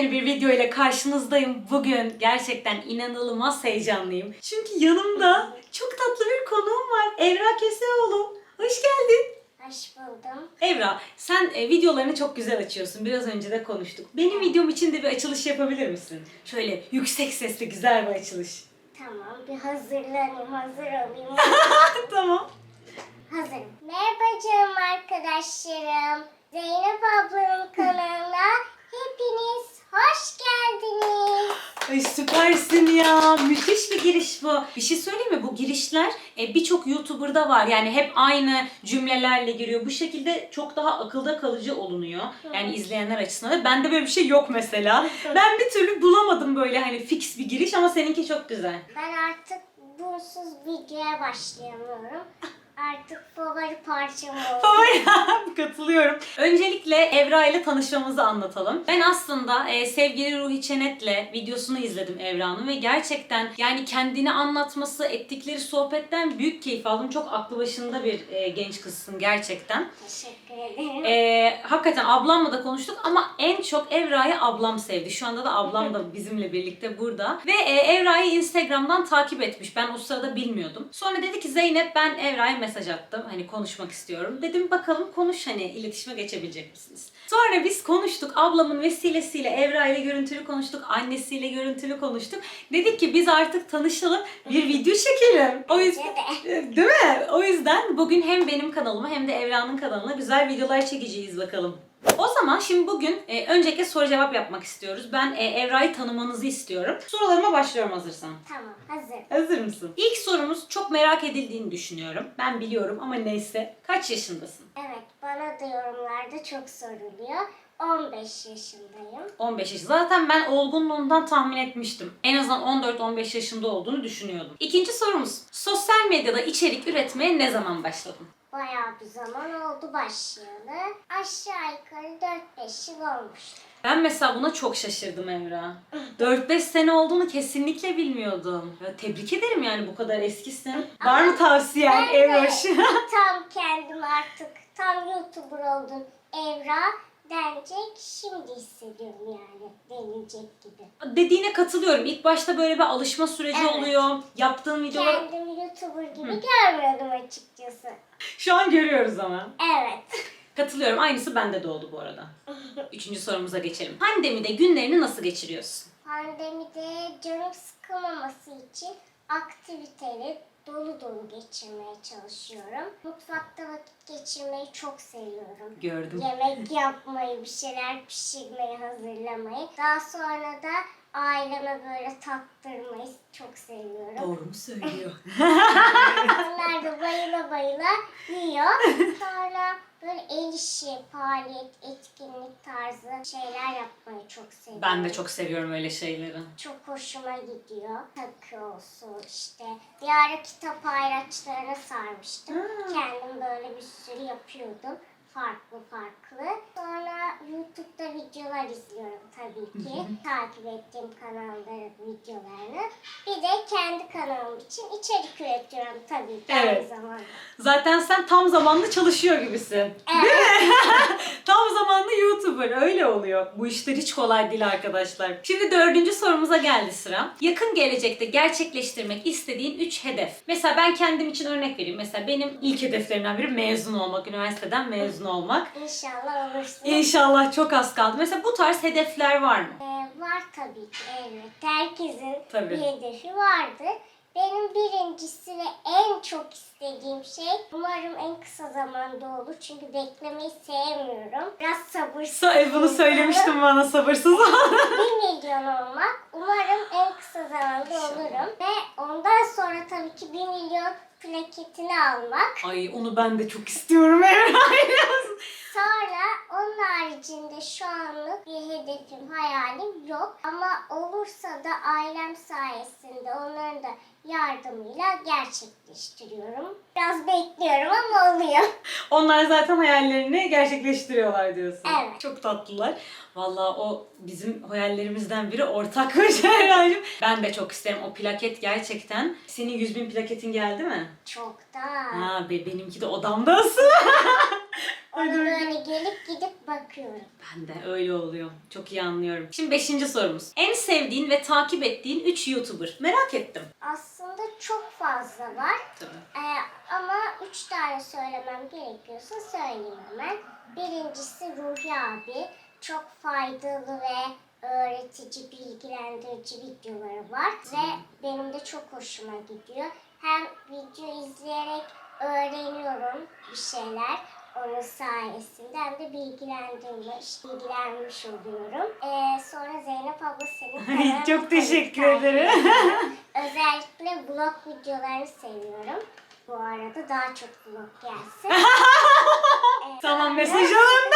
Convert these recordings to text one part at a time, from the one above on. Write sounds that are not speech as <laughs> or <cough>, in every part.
Yepyeni bir video ile karşınızdayım. Bugün gerçekten inanılmaz heyecanlıyım. Çünkü yanımda çok tatlı bir konuğum var. Evra Keseoğlu. Hoş geldin. Hoş buldum. Evra, sen e, videolarını çok güzel açıyorsun. Biraz önce de konuştuk. Benim videom için de bir açılış yapabilir misin? Şöyle yüksek sesli güzel bir açılış. Tamam bir hazırlanayım, hazır olayım. <laughs> tamam. Hazırım. Merhaba canım arkadaşlarım. Zeynep ablanın <laughs> kanalına hepiniz hoş geldiniz. Ay süpersin ya. Müthiş bir giriş bu. Bir şey söyleyeyim mi? Bu girişler e, birçok YouTuber'da var. Yani hep aynı cümlelerle giriyor. Bu şekilde çok daha akılda kalıcı olunuyor. Yani izleyenler açısından. Ve bende böyle bir şey yok mesela. Ben bir türlü bulamadım böyle hani fix bir giriş ama seninki çok güzel. Ben artık bunsuz videoya başlayamıyorum. Artık favori parçam oldu. <laughs> Favori katılıyorum. Öncelikle Evra ile tanışmamızı anlatalım. Ben aslında e, sevgili Ruhi Çenet'le videosunu izledim Evra'nın ve gerçekten yani kendini anlatması, ettikleri sohbetten büyük keyif aldım. Çok aklı başında bir e, genç kızsın gerçekten. Teşekkür ederim. E, hakikaten ablamla da konuştuk ama en çok Evra'yı ablam sevdi. Şu anda da ablam da <laughs> bizimle birlikte burada. Ve e, Evra'yı Instagram'dan takip etmiş. Ben o sırada bilmiyordum. Sonra dedi ki Zeynep ben Evra'ya mesaj attım. Hani konuşmak istiyorum. Dedim bakalım konuş hani iletişime geçebilecek misiniz? Sonra biz konuştuk. Ablamın vesilesiyle Evra ile görüntülü konuştuk. Annesiyle görüntülü konuştuk. Dedik ki biz artık tanışalım. Bir video çekelim. O yüzden <laughs> Değil mi? O yüzden bugün hem benim kanalıma hem de Evra'nın kanalına güzel videolar çekeceğiz bakalım. O zaman şimdi bugün e, öncelikle soru cevap yapmak istiyoruz. Ben e, Evra'yı tanımanızı istiyorum. Sorularıma başlıyorum hazırsan. Tamam hazır. Hazır mısın? İlk sorumuz çok merak edildiğini düşünüyorum. Ben biliyorum ama neyse. Kaç yaşındasın? Evet bana da yorumlarda çok soruluyor. 15 yaşındayım. 15 yaş. Zaten ben olgunluğundan tahmin etmiştim. En azından 14-15 yaşında olduğunu düşünüyordum. İkinci sorumuz. Sosyal medyada içerik üretmeye ne zaman başladın? Bayağı bir zaman oldu başlayalı. Aşağı yukarı 4-5 yıl olmuştu. Ben mesela buna çok şaşırdım Emra. 4-5 sene olduğunu kesinlikle bilmiyordum. Ya, tebrik ederim yani bu kadar eskisin. Var mı tavsiyen Ben de Evroş? <laughs> tam kendim artık tam YouTuber oldum. Evra denecek şimdi hissediyorum yani denilecek gibi. Dediğine katılıyorum. İlk başta böyle bir alışma süreci Evet. oluyor. Yaptığın videolar... Kendimi YouTuber gibi görmüyordum açıkçası. Şu an görüyoruz ama. Evet. Katılıyorum. Aynısı bende de oldu bu arada. Üçüncü sorumuza geçelim. Pandemide günlerini nasıl geçiriyorsun? Pandemide canım sıkılmaması için aktiviteli dolu dolu geçirmeye çalışıyorum. Mutfakta vakit geçirmeyi çok seviyorum. Gördüm. Yemek yapmayı, bir şeyler pişirmeyi, hazırlamayı. Daha sonra da aileme böyle tattırmayı çok seviyorum. Doğru mu söylüyor? <laughs> Onlar da bayıla bayıla yiyor. Sonra böyle el işi, faaliyet, etkinlik tarzı şeyler yapmayı çok seviyorum. ben de çok seviyorum öyle şeyleri. Çok hoşuma gidiyor. Takı olsun işte. Bir ara kitap ayraçlarına sarmıştım. Kendim böyle bir sürü yapıyordum. Farklı farklı. Sonra YouTube'da videolar izliyorum tabii ki. Takip ettiğim kanalların videolarını. Bir de kendi kanalım için içerik üretiyorum tabii ki Evet. aynı zamanda. Zaten sen tam zamanlı çalışıyor gibisin. Evet. <laughs> Tam zamanlı YouTuber öyle oluyor. Bu işler hiç kolay değil arkadaşlar. Şimdi dördüncü sorumuza geldi sıra. Yakın gelecekte gerçekleştirmek istediğin 3 hedef. Mesela ben kendim için örnek vereyim. Mesela benim ilk hedeflerimden biri mezun olmak, üniversiteden mezun olmak. İnşallah olursun. İnşallah çok az kaldı. Mesela bu tarz hedefler var mı? Ee, var tabii ki evet. Herkesin Tabii. bir hedefi vardır. Benim birincisi ve en çok istediğim şey umarım en kısa zamanda olur. Çünkü beklemeyi sevmiyorum. Biraz sabırsız. Sa- e, Bunu söylemiştin bana sabırsız. <laughs> 1 milyon olmak. Umarım en kısa zamanda olurum. Ve ondan sonra tabii ki 1 milyon plaketini almak. Ay onu ben de çok istiyorum <laughs> Emre. Sonra onun haricinde şu anlık bir hedefim, hayalim yok. Ama olursa da ailem sayesinde onların da yardımıyla gerçekleştiriyorum. Biraz bekliyorum ama oluyor. <laughs> Onlar zaten hayallerini gerçekleştiriyorlar diyorsun. Evet. Çok tatlılar. Vallahi o bizim hayallerimizden biri ortakmış <laughs> herhalde. Ben de çok isterim. O plaket gerçekten. Senin 100 bin plaketin geldi mi? Çok da. Ha be, benimki de odamda asılı. <laughs> Ona böyle gelip gidip bakıyorum. Ben de öyle oluyor. Çok iyi anlıyorum. Şimdi beşinci sorumuz. En sevdiğin ve takip ettiğin 3 YouTuber. Merak ettim. Aslında çok fazla var. Tabii. Ee, ama üç tane söylemem gerekiyorsa söyleyeyim hemen. Birincisi Ruhi abi. Çok faydalı ve öğretici, bilgilendirici videoları var. Ve benim de çok hoşuma gidiyor. Hem video izleyerek öğreniyorum bir şeyler onun sayesinde hem de bilgilendirmiş, bilgilenmiş oluyorum. Ee, sonra Zeynep abla senin kanalını <laughs> Çok teşekkür takip ederim. ediyorum. <laughs> Özellikle vlog videolarını seviyorum. Bu arada daha çok vlog gelsin. <laughs> Ee, Tamam mesaj alın.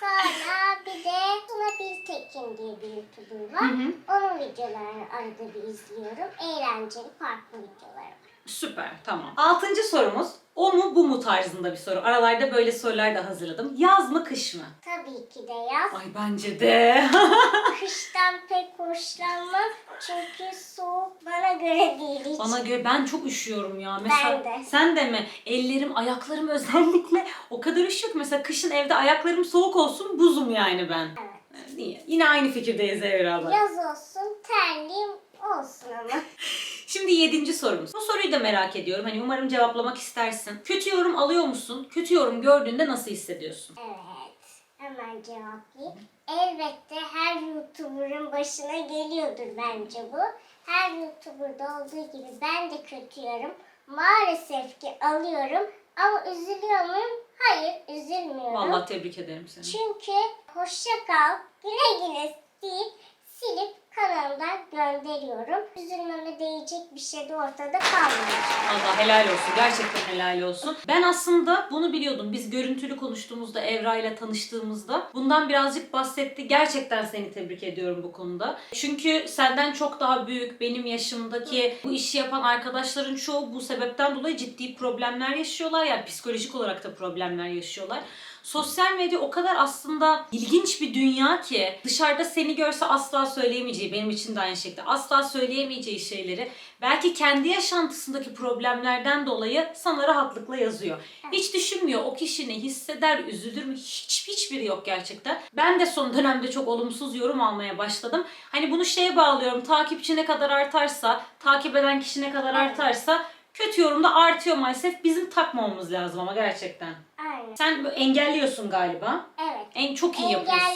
Sonra bir de Tuna Biltekin diye bir YouTuber var. Onun videolarını arada bir izliyorum. Eğlenceli farklı videoları var. Süper tamam. Altıncı sorumuz. O mu bu mu tarzında bir soru. Aralarda böyle sorular da hazırladım. Yaz mı kış mı? Tabii ki de yaz. Ay bence de. <laughs> Kıştan pek hoşlanmam. Çünkü soğuk bana göre değil hiç. Bana göre ben çok üşüyorum ya. Mesela Ben de. sen de mi? Ellerim, ayaklarım özellikle o kadar üşüyor ki mesela kışın evde ayaklarım soğuk olsun buzum yani ben. Evet. Niye? Yine aynı fikirdeyiz Evra abla. Yaz olsun, terliyim olsun ama. <laughs> Şimdi yedinci sorumuz. Bu soruyu da merak ediyorum. Hani umarım cevaplamak istersin. Kötü yorum alıyor musun? Kötü yorum gördüğünde nasıl hissediyorsun? Evet. Hemen cevaplayayım. Elbette her YouTuber'ın başına geliyordur bence bu. Her YouTuber'da olduğu gibi ben de kötü yorum. Maalesef ki alıyorum. Ama üzülüyor muyum? Hayır, üzülmüyorum. Vallahi tebrik ederim seni. Çünkü hoşça kal, güle güle deyip silip kanalımdan gönderiyorum. Üzülmeme değecek bir şey de ortada kalmıyor. Allah helal olsun. Gerçekten helal olsun. Ben aslında bunu biliyordum. Biz görüntülü konuştuğumuzda, Evra ile tanıştığımızda bundan birazcık bahsetti. Gerçekten seni tebrik ediyorum bu konuda. Çünkü senden çok daha büyük, benim yaşımdaki bu işi yapan arkadaşların çoğu bu sebepten dolayı ciddi problemler yaşıyorlar. Yani psikolojik olarak da problemler yaşıyorlar. Sosyal medya o kadar aslında ilginç bir dünya ki dışarıda seni görse asla söyleyemeyeceği, benim için de aynı şekilde asla söyleyemeyeceği şeyleri belki kendi yaşantısındaki problemlerden dolayı sana rahatlıkla yazıyor. Hiç düşünmüyor o kişi ne hisseder, üzülür mü? Hiç hiçbiri yok gerçekten. Ben de son dönemde çok olumsuz yorum almaya başladım. Hani bunu şeye bağlıyorum. Takipçi ne kadar artarsa, takip eden kişi ne kadar artarsa kötü yorum da artıyor maalesef. Bizim takmamamız lazım ama gerçekten. Aynen. Sen engelliyorsun galiba. Evet. En çok iyi yapıyorsun.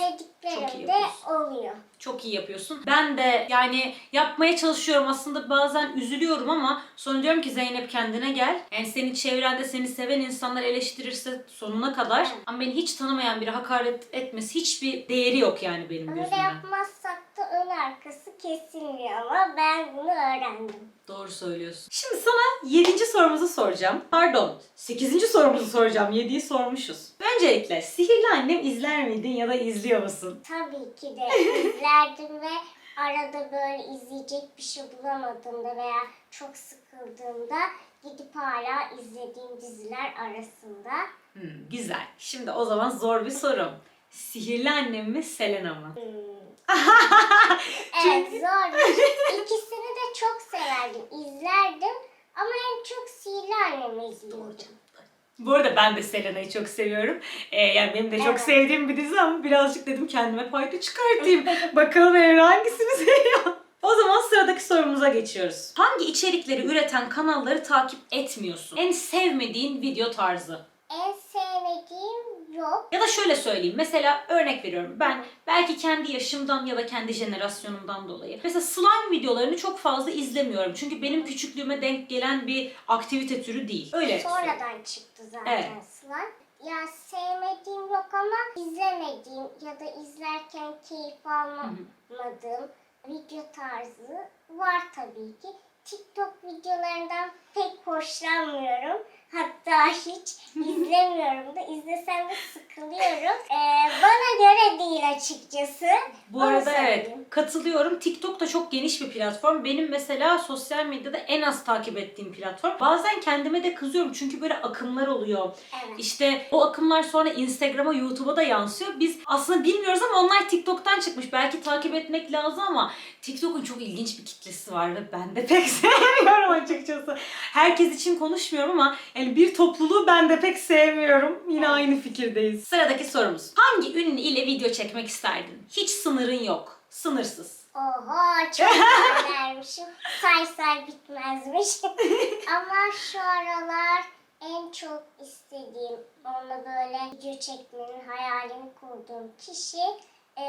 Çok iyi yapıyorsun. oluyor. Çok iyi yapıyorsun. Ben de yani yapmaya çalışıyorum. Aslında bazen üzülüyorum ama sonra diyorum ki Zeynep kendine gel. Yani senin çevrende seni seven insanlar eleştirirse sonuna kadar. Ama beni hiç tanımayan biri hakaret etmesi hiçbir değeri yok yani benim Öyle gözümde. yapmazsak da ön arkası kesilmiyor ama ben bunu öğrendim. Doğru söylüyorsun. Şimdi sana 7. sorumuzu soracağım. Pardon 8. sorumuzu soracağım. 7'yi sormuşuz. Öncelikle Sihirli Annem izler miydin ya da izliyor musun? Tabii ki de izlerdim ve arada böyle izleyecek bir şey bulamadığımda veya çok sıkıldığımda gidip hala izlediğim diziler arasında. Hmm, güzel. Şimdi o zaman zor bir sorum. Sihirli Annem mi Selena mı? Hmm. <laughs> evet zor. İkisini de çok severdim, izlerdim ama en çok Sihirli Annem'i izliyordum. Bu arada ben de Selena'yı çok seviyorum. Ee, yani benim de çok Evet. sevdiğim bir dizi ama birazcık dedim kendime fayda çıkartayım. <laughs> Bakalım Evra hangisini <laughs> seviyor. O zaman sıradaki sorumuza geçiyoruz. Hangi içerikleri üreten kanalları takip etmiyorsun? En sevmediğin video tarzı? En sevmediğim yok. Ya da şöyle söyleyeyim. Mesela örnek veriyorum. Ben belki kendi yaşımdan ya da kendi jenerasyonumdan dolayı. Mesela slime videolarını çok fazla izlemiyorum. Çünkü benim küçüklüğüme denk gelen bir aktivite türü değil. Öyle. söyleyeyim. Sonradan çıktı zaten Evet. slime. Ya sevmediğim yok ama izlemediğim ya da izlerken keyif almadığım video tarzı var tabii ki. TikTok videolarından pek hoşlanmıyorum. Hatta hiç izlemiyorum da izlesem de sıkılıyorum. Ee, bana göre değil açıkçası. Bu Onu arada evet söyleyeyim. katılıyorum. TikTok da çok geniş bir platform. Benim mesela sosyal medyada en az takip ettiğim platform. Bazen kendime de kızıyorum çünkü böyle akımlar oluyor. Evet. İşte o akımlar sonra Instagram'a, YouTube'a da yansıyor. Biz aslında bilmiyoruz ama onlar TikTok'tan çıkmış. Belki takip etmek lazım ama TikTok'un çok ilginç bir kitlesi var ve ben de <laughs> pek sevmiyorum açıkçası. Herkes için konuşmuyorum ama Yani bir topluluğu ben de pek sevmiyorum. Yine aynı fikirdeyiz. Sıradaki sorumuz. Hangi ünlü ile video çekmek isterdin? Hiç sınırın yok. Sınırsız. Oho çok güzellermişim. <laughs> say say bitmezmiş. <laughs> Ama şu aralar en çok istediğim, onunla böyle video çekmenin hayalini kurduğum kişi e,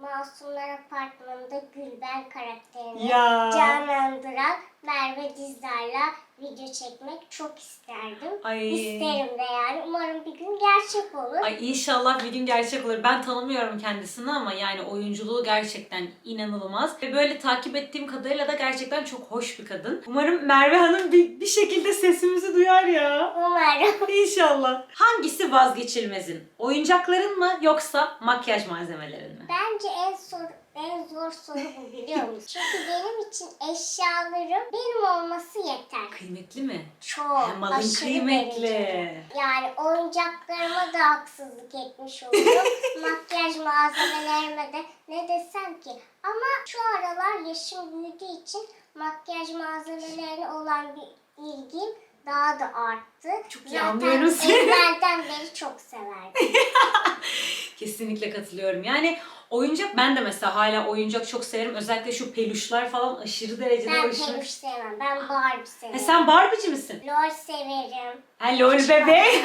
Masumlar Apartmanı'nda Gülben karakterini Ya. canlandıran Merve Dizdar'la video çekmek çok isterdim. Ay. İsterim de yani. Umarım bir gün gerçek olur. Ay inşallah bir gün gerçek olur. Ben tanımıyorum kendisini ama yani oyunculuğu gerçekten inanılmaz. Ve böyle takip ettiğim kadarıyla da gerçekten çok hoş bir kadın. Umarım Merve Hanım bir, bir şekilde sesimizi duyar ya. Umarım. <laughs> İnşallah. Hangisi vazgeçilmezin? Oyuncakların mı yoksa makyaj malzemelerin mi? Bence en zor en zor soru bu biliyor musun? <laughs> Çünkü benim için eşyalarım benim olması yeter. Kıymetli mi? Çok Hem malın aşırı kıymetli. derecede. Yani oyuncaklarıma da haksızlık etmiş oluyorum. <laughs> Makyaj malzemelerime de ne desem ki. Ama şu aralar yaşım büyüdüğü için makyaj malzemelerine olan bir ilgim daha da arttı. Çok iyi anlıyorum Zaten seni. evvelden beri çok severdim. <laughs> Kesinlikle katılıyorum. Yani oyuncak ben de mesela hala oyuncak çok severim. Özellikle şu peluşlar falan aşırı derecede Ben hoşuma. peluş sevmem. Ben Barbie Ha, severim. sen Barbie'ci misin? LOL severim. Ha lol bebek. <laughs>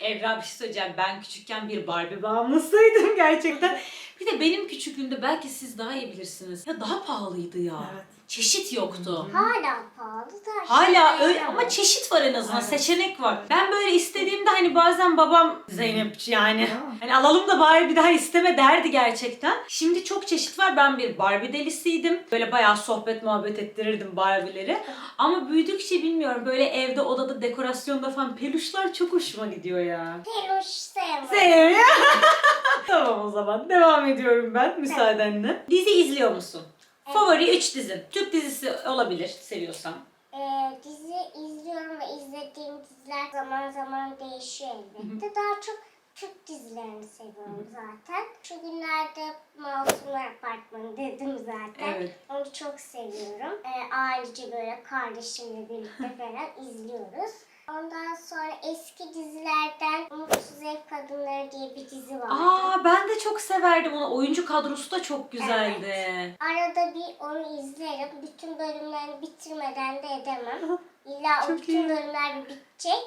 Evra bir şey söyleyeceğim. Ben küçükken bir Barbie bağımlısıydım <laughs> gerçekten. Bir de benim küçüklüğümde belki siz daha iyi bilirsiniz. Ya daha pahalıydı ya. Evet. Çeşit yoktu. Hala pahalı da. Hala şimdi öyle ama çeşit var en azından. Evet. Seçenek var. Ben böyle istediğimde hani bazen babam Zeynep yani Ya. hani alalım da bari bir daha isteme derdi gerçekten. Şimdi çok çeşit var. Ben bir Barbie delisiydim. Böyle bayağı sohbet muhabbet ettirirdim Barbie'leri. Ama büyüdükçe bilmiyorum böyle evde odada dekorasyonda falan peluşlar çok hoşuma gidiyor ya. Peluş sevmem. Sevmiyor. <laughs> tamam o zaman devam ediyorum ben müsaadenle. Dizi izliyor musun? Favori 3 dizin. Türk dizisi olabilir seviyorsan. Ee, dizi izliyorum ve izlediğim diziler zaman zaman değişiyor elbette. Daha çok Türk dizilerini seviyorum zaten. Şu günlerde Masumlar Apartmanı dedim zaten. Evet. Onu çok seviyorum. Ee, ailece böyle kardeşimle birlikte falan izliyoruz. Ondan sonra eski dizilerden Umutsuz Ev Kadınları diye bir dizi vardı. Aa ben de çok severdim onu. Oyuncu kadrosu da çok güzeldi. Arada bir onu izlerim. Bütün bölümlerini bitirmeden de edemem. İlla o Çok bütün iyi. bölümler bir bitecek.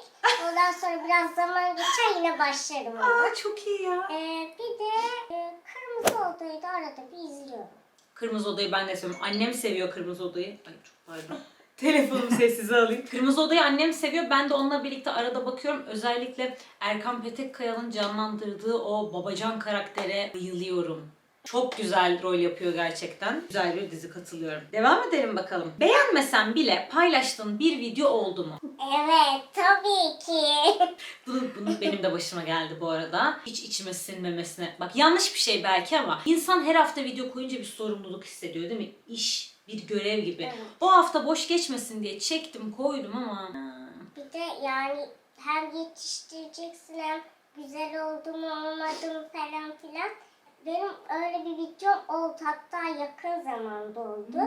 Ondan sonra biraz zaman geçer yine başlarım ona. Aa çok iyi ya. Ee, bir de e, Kırmızı Oda'yı da arada bir izliyorum. Kırmızı Odayı ben de seviyorum. Annem seviyor Kırmızı Odayı. Ay çok pardon. Telefonumu sessize alayım. Kırmızı Odayı annem seviyor. Ben de onunla birlikte arada bakıyorum. Özellikle Erkan Petekkaya'nın canlandırdığı o babacan karaktere bayılıyorum. Çok güzel rol yapıyor gerçekten. Güzel bir dizi katılıyorum. Devam edelim bakalım. Beğenmesen bile paylaştığın bir video oldu mu? Evet tabii ki. <laughs> Bunu, bunu benim de başıma geldi bu arada. Hiç içime sinmemesine. Bak yanlış bir şey belki ama insan her hafta video koyunca bir sorumluluk hissediyor değil mi? İş, bir görev gibi. Evet. O hafta boş geçmesin diye çektim koydum ama... Bir de yani hem yetiştireceksin hem güzel oldu mu olmadı falan filan. Benim öyle bir videom oldu hatta yakın zamanda oldu.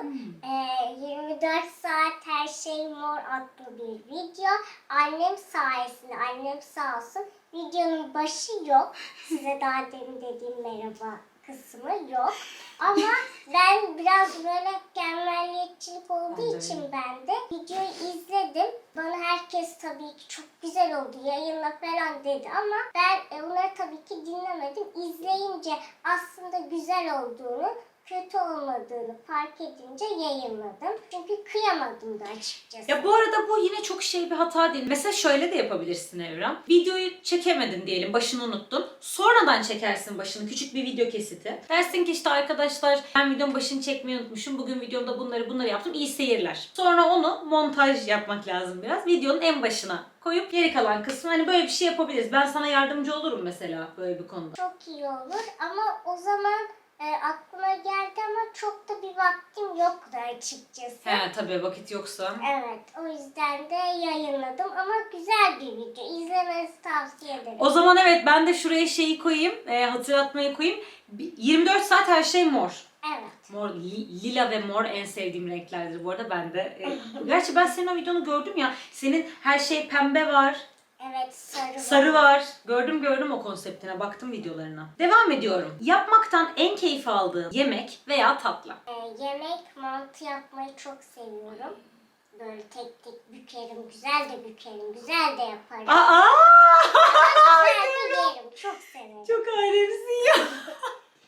Ee, 24 saat her şey mor adlı bir video. Annem sayesinde annem sağ olsun videonun başı yok. Size daha demin dediğim merhaba kısmı yok. Ama ben biraz böyle mükemmelliyetçilik olduğu de için ben de videoyu izledim. Bana herkes tabii ki çok güzel oldu yayınla falan dedi ama ben e, onları tabii ki dinlemedim. İzleyince aslında güzel olduğunu kötü olmadığını fark edince yayınladım. Çünkü kıyamadım da açıkçası. Ya bu arada bu yine çok şey bir hata değil. Mesela şöyle de yapabilirsin Evren. Videoyu çekemedin diyelim, başını unuttun. Sonradan çekersin başını, küçük bir video kesiti. Dersin ki işte arkadaşlar ben videonun başını çekmeyi unutmuşum. Bugün videomda bunları bunları yaptım. İyi seyirler. Sonra onu montaj yapmak lazım biraz. Videonun en başına koyup geri kalan kısmı hani böyle bir şey yapabiliriz. Ben sana yardımcı olurum mesela böyle bir konuda. Çok iyi olur ama o zaman e, aklıma geldi ama çok da bir vaktim yoktu açıkçası. He tabii vakit yoksa. Evet, o yüzden de yayınladım ama güzel bir video. İzlemenizi tavsiye ederim. O zaman evet ben de şuraya şeyi koyayım, e, hatırlatmayı koyayım. Bir- 24 saat her şey mor. Evet. Mor, li- lila ve mor en sevdiğim renklerdir bu arada ben de. e, <laughs> gerçi ben senin o videonu gördüm ya. Senin her şey pembe var, Evet sarı. sarı var. Gördüm gördüm o konseptine, baktım videolarına. Devam ediyorum. Yapmaktan en keyif aldığın yemek veya tatlı. Ee, yemek mantı yapmayı çok seviyorum. Böyle tek tek bükerim, güzel de bükerim, güzel de yaparım. Aa! güzel de yerim, <laughs> çok severim. Çok alemsin ya.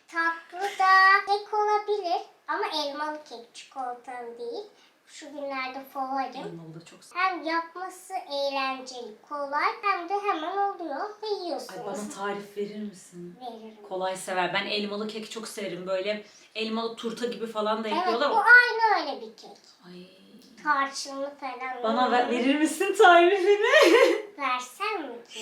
Tatlı da kek olabilir ama elmalı kek, çikolatalı değil. Şu günlerde favorim. Da çok Hem yapması eğlenceli, kolay hem de hemen oluyor ve Ay yiyorsunuz. bana tarif verir misin? Veririm. Kolay sever. Ben elmalı keki çok severim. Böyle elmalı turta gibi falan da Evet yapıyorlar. bu aynı öyle bir kek. Ay. Tarçınlı falan. Bana ver- verir misin tarifini? <laughs> Versem mi ki?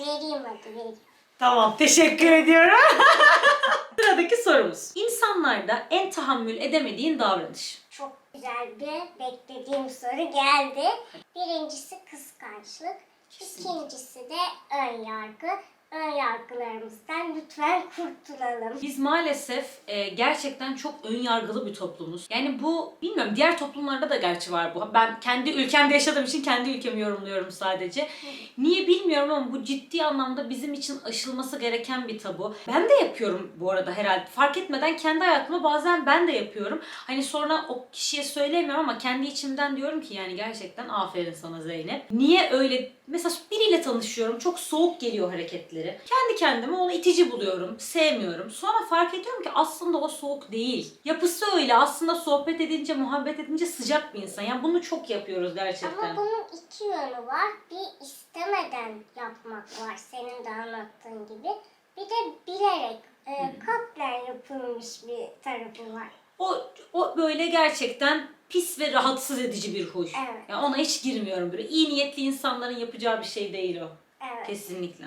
Vereyim hadi vereyim. tamam, teşekkür ediyorum. <laughs> Sıradaki sorumuz. İnsanlarda en tahammül edemediğin davranış. Çok güzel bir beklediğim soru geldi. Birincisi kıskançlık. İkincisi de ön yargı. Ön yargılarımızdan lütfen kurtulalım. Biz maalesef e, gerçekten çok ön yargılı bir toplumuz. Yani bu bilmiyorum diğer toplumlarda da gerçi var bu. Ben kendi ülkemde yaşadığım için kendi ülkemi yorumluyorum sadece. Niye bilmiyorum ama bu ciddi anlamda bizim için aşılması gereken bir tabu. Ben de yapıyorum bu arada herhalde. Fark etmeden kendi hayatımda bazen ben de yapıyorum. Hani sonra o kişiye söylemiyorum ama kendi içimden diyorum ki yani gerçekten aferin sana Zeynep. Niye öyle mesela biriyle tanışıyorum çok soğuk geliyor hareketleri. Kendi kendime onu itici buluyorum, sevmiyorum. Sonra fark ediyorum ki aslında o soğuk değil. Yapısı öyle. Aslında sohbet edince, muhabbet edince sıcak bir insan. Yani bunu çok yapıyoruz gerçekten. Ama bunun iki yönü var. Bir istemeden yapmak var senin de anlattığın gibi. Bir de bilerek e, katlen yapılmış bir tarafı var. O, o böyle gerçekten pis ve rahatsız edici bir huy. Evet. Yani ona hiç girmiyorum böyle. İyi niyetli insanların yapacağı bir şey değil o. Evet. Kesinlikle.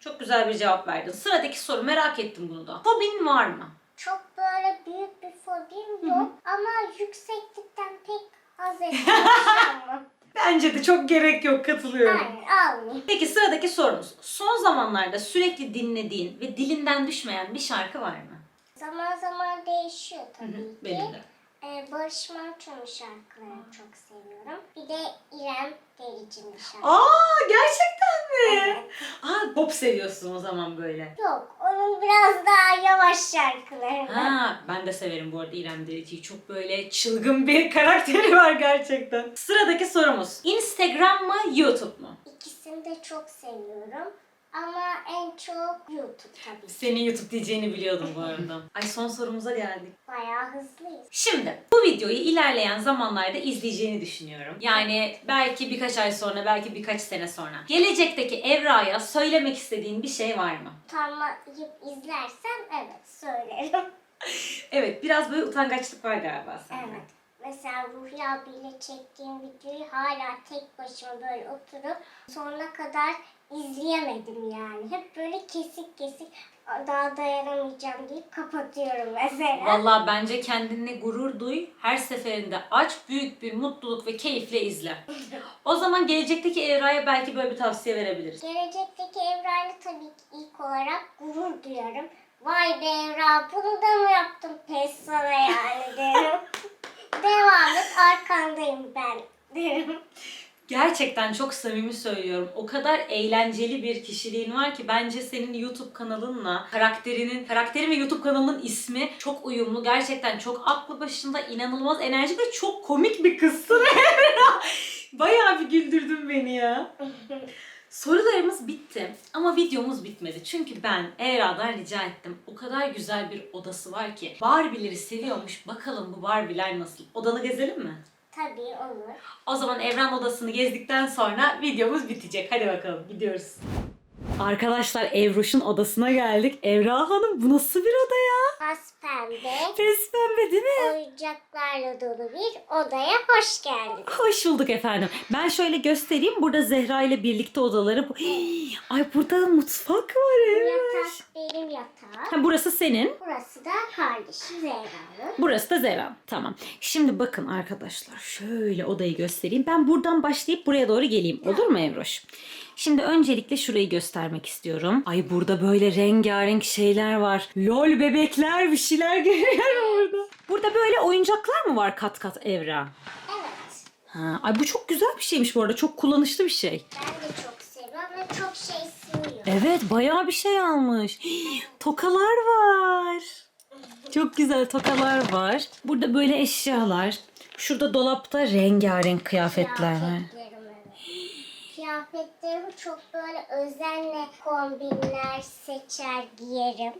Çok güzel bir cevap verdin. Sıradaki soru merak ettim bunu da. Fobin var mı? Çok böyle büyük bir fobim yok ama yükseklikten pek haz <laughs> etmiyorum. Bence de çok gerek yok katılıyorum. Almayayım. Peki sıradaki sorumuz. Son zamanlarda sürekli dinlediğin ve dilinden düşmeyen bir şarkı var mı? Zaman zaman değişiyor tabii ki. Benim de. Ee, Barış Manço'nun şarkılarını çok seviyorum. Bir de İrem Derici'nin şarkıları. Aa gerçekten mi? Evet. Aa pop seviyorsun o zaman böyle. Yok, onun biraz daha yavaş şarkıları var. Ha, ben de severim bu arada İrem Derici'yi. Çok böyle çılgın bir <laughs> karakteri var gerçekten. Sıradaki sorumuz. Instagram mı, YouTube mu? İkisini de çok seviyorum. Ama en çok YouTube tabii. ki. Senin YouTube diyeceğini biliyordum bu arada. <laughs> Ay son sorumuza geldik. Bayağı hızlıyız. Şimdi bu videoyu ilerleyen zamanlarda izleyeceğini düşünüyorum. Yani belki birkaç ay sonra, belki birkaç sene sonra. Gelecekteki Evra'ya söylemek istediğin bir şey var mı? Utanmayıp izlersem evet söylerim. <laughs> Evet, biraz böyle utangaçlık var galiba sende. Evet. Mesela Ruhi abiyle çektiğim videoyu hala tek başıma böyle oturup sonuna kadar izleyemedim yani. Hep böyle kesik kesik daha dayanamayacağım deyip kapatıyorum mesela. Vallahi bence kendine gurur duy. Her seferinde aç, büyük bir mutluluk ve keyifle izle. <laughs> O zaman gelecekteki Evra'ya belki böyle bir tavsiye verebiliriz. Gelecekteki Evra'yla tabii ki ilk olarak gurur duyarım. Vay be Evra bunu da mı yaptın pes sana yani derim. <laughs> Devam et arkandayım ben derim. Gerçekten çok samimi söylüyorum. O kadar eğlenceli bir kişiliğin var ki bence senin YouTube kanalınla karakterinin, karakterin ve YouTube kanalının ismi çok uyumlu. Gerçekten çok aklı başında, inanılmaz enerji ve çok komik bir kızsın Emrah. <laughs> Bayağı bir güldürdün beni ya. Sorularımız bitti ama videomuz bitmedi. Çünkü ben Era'dan rica ettim. O kadar güzel bir odası var ki. Barbie'leri seviyormuş. Bakalım bu Barbie'ler nasıl? Odanı gezelim mi? Tabii olur. O zaman Evren odasını gezdikten sonra videomuz bitecek. Hadi bakalım gidiyoruz. Arkadaşlar Evroş'un odasına geldik. Evra Hanım bu nasıl bir oda ya? Pas pembe, Pes pembe değil mi? oyuncaklarla dolu bir odaya hoş geldin. Hoş bulduk efendim. Ben şöyle göstereyim. Burada Zehra ile birlikte odaları. Hii, <gasps> Ay burada da mutfak var Evroş. yatak benim yatağım. Ha, burası senin. Burası da kardeşim Zehra'nın. Burası da Zehra. Tamam. Şimdi bakın arkadaşlar şöyle odayı göstereyim. Ben buradan başlayıp buraya doğru geleyim. Olur mu Evroş? Şimdi öncelikle şurayı göstermek göstermek istiyorum. Ay burada böyle rengarenk şeyler var. Lol bebekler bir şeyler <laughs> görüyorum burada. Burada böyle oyuncaklar mı var kat kat Evra? Evet. Ha, ay bu çok güzel bir şeymiş bu arada. Çok kullanışlı bir şey. Ben de çok seviyorum ve çok şey sığıyor. Evet bayağı bir şey almış. Hii, <gasps> tokalar var. <laughs> Çok güzel tokalar var. Burada böyle eşyalar. Şurada dolapta rengarenk kıyafetler var. Kıyafetlerim evet. Kıyafetlerimi çok böyle özenle kombinler seçer giyerim.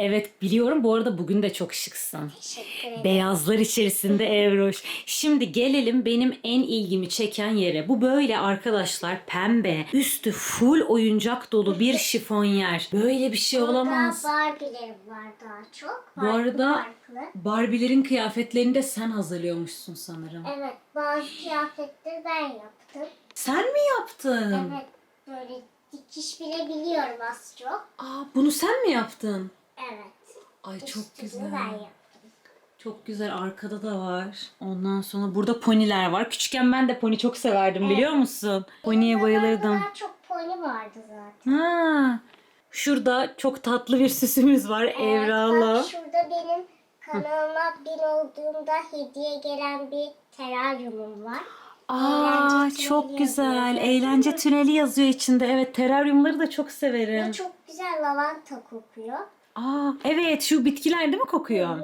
Evet biliyorum bu arada bugün de çok şıksın. Teşekkür ederim. Beyazlar içerisinde Evroş. Şimdi gelelim benim en ilgimi çeken yere. Bu böyle arkadaşlar pembe, üstü full oyuncak dolu bir <laughs> şifonyer. Böyle bir şey olamaz. Burada Barbie'lerim var daha çok. Bu Farklı arada farklı. Barbie'lerin kıyafetlerini de sen hazırlıyormuşsun sanırım. Evet bazı kıyafetleri ben yaptım. Sen mi yaptın? Evet böyle dikiş bile biliyorum az çok. Aa, bunu sen mi yaptın? Evet. Ay çok Üstünü güzel. ben yaptım. Çok güzel arkada da var. Ondan sonra burada poniler var. Küçükken ben de poni çok severdim biliyor musun? Poniye bayılırdım. Daha çok pony vardı zaten. Ha. Şurada çok tatlı bir süsümüz var Evra'la. bak şurada benim kanalıma bin olduğumda hediye gelen bir teraryumum var. Aa Eğlence çok güzel. yazıyor. Eğlence tüneli yazıyor içinde. Evet teraryumları da çok severim. Ve çok güzel lavanta kokuyor. Aa evet şu bitkiler değil mi kokuyor?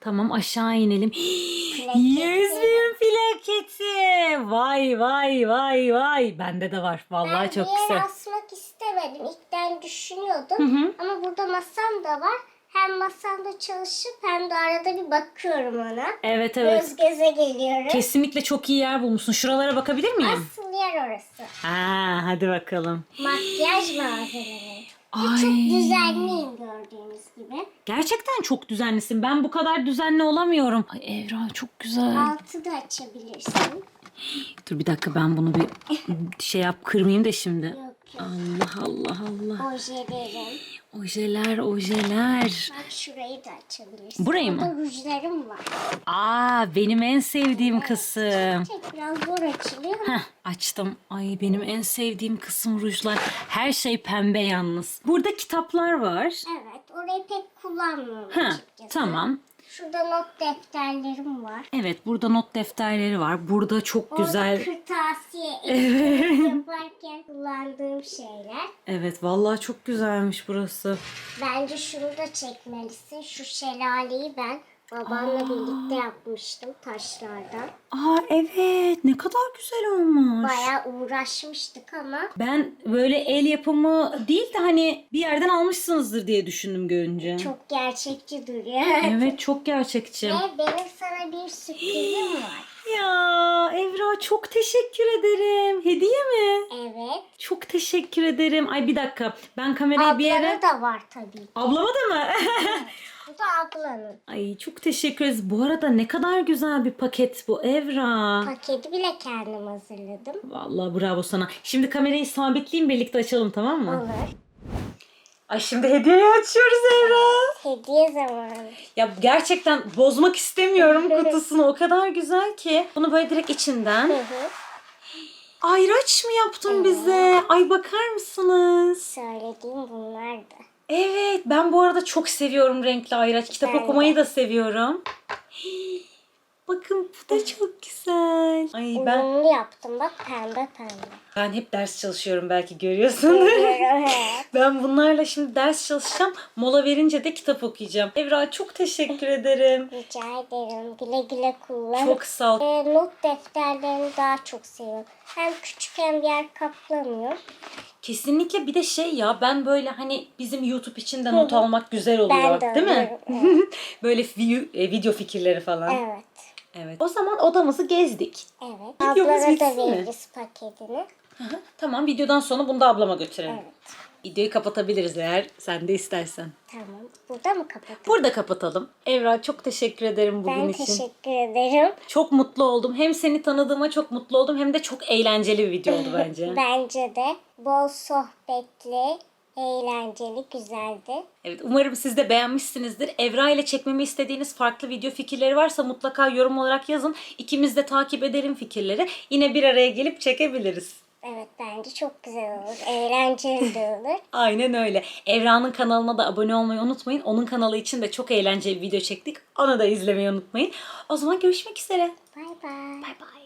Tamam aşağı inelim. <gasps> Plaketi. Yüz bin plaketi. Vay vay vay vay. Bende de var. Vallahi ben çok bir yere güzel. asmak istemedim. İlkten düşünüyordum. Hı hı. Ama burada masam da var. Hem masamda çalışıp hem de arada bir bakıyorum ona. Evet evet. Göz göze geliyorum. Kesinlikle çok iyi yer bulmuşsun. Şuralara bakabilir miyim? Asıl yer orası. Ha, hadi bakalım. Makyaj malzemeleri. Ay. çok düzenliyim gördüğünüz gibi. Gerçekten çok düzenlisin. Ben bu kadar düzenli olamıyorum. Ay Evra çok güzel. Altı da açabilirsin. Dur bir dakika ben bunu bir şey yap kırmayayım da şimdi. Yok. Allah Allah Allah. Ojelerim. Ojeler ojeler. Bak şurayı da açabilirsin. Burayı mı? Burada rujlarım var. Aa benim en sevdiğim kısım. Tek biraz zor açılıyor Heh, açtım. Ay benim en sevdiğim kısım rujlar. Her şey pembe yalnız. Burada kitaplar var. evet orayı pek kullanmıyorum Ha, açıkçası. tamam. Şurada not defterlerim var. Evet burada not defterleri var. Burada çok Orada güzel. kırtasiye ekmek <laughs> yaparken kullandığım şeyler. Evet vallahi çok güzelmiş burası. Bence şunu da çekmelisin. Şu şelaleyi ben babamla birlikte yapmıştım taşlardan. Aa evet ne kadar güzel olmuş. Bayağı uğraşmıştık ama Ben böyle el yapımı değil de hani bir yerden almışsınızdır diye düşündüm görünce. çok gerçekçi duruyor. Evet çok gerçekçi. Ve benim sana bir sürprizim var. Ya Evra çok teşekkür ederim. Hediye mi? Evet. Çok teşekkür ederim. Ay bir dakika ben kamerayı bir yere... Ablanı da var tabii. Ablama da mı? <laughs> Da ablanın. Ay çok teşekkür ederiz. Bu arada ne kadar güzel bir paket bu Evra. Paketi bile kendim hazırladım. Vallahi bravo sana. Şimdi kamerayı sabitleyeyim birlikte açalım tamam mı? Olur. Ay şimdi hediyeyi açıyoruz Evra. Hediye zamanı. Ya gerçekten bozmak istemiyorum kutusunu. O kadar güzel ki. Bunu böyle direkt içinden. Hı hı. Ayraç mı yaptın bize? Ay bakar mısınız? Söylediğim bunlardı. Evet ben bu arada çok seviyorum renkli ayraç. Kitap Ben de. okumayı da seviyorum. Hii, <gasps> Bakın bu da çok güzel. Ay ben Uyumlu yaptım bak pembe pembe. Ben hep ders çalışıyorum belki görüyorsun. Evet. <laughs> ben bunlarla şimdi ders çalışacağım. Mola verince de kitap okuyacağım. Evra çok teşekkür ederim. Rica ederim. Güle güle kullan. Çok sağ ol. Ee, not defterlerini daha çok seviyorum. Hem küçük hem yer kaplamıyor. Kesinlikle bir de şey ya ben böyle hani bizim YouTube için de not almak güzel oluyor. Ben de değil mi? alıyorum, <laughs> böyle e, video fikirleri falan. Evet. Evet. O zaman odamızı gezdik. Evet. Videomuz Ablana da veririz paketini. Tamam videodan sonra bunu da ablama götürelim. Evet. Videoyu kapatabiliriz eğer sen de istersen. Tamam. Burada mı kapatalım? Burada kapatalım. Evra çok teşekkür ederim bugün Ben için. teşekkür ederim. Çok mutlu oldum. Hem seni tanıdığıma çok mutlu oldum hem de çok eğlenceli bir video oldu <laughs> bence. Bence de bol sohbetli, eğlenceli, güzeldi. Evet umarım siz de beğenmişsinizdir. Evra ile çekmemi istediğiniz farklı video fikirleri varsa mutlaka yorum olarak yazın. İkimiz de takip edelim fikirleri. Yine bir araya gelip çekebiliriz. Evet bence çok güzel olur. Eğlenceli de olur. <laughs> Aynen öyle. Evra'nın kanalına da abone olmayı unutmayın. Onun kanalı için de çok eğlenceli bir video çektik. Onu da izlemeyi unutmayın. O zaman görüşmek üzere. Bay bay.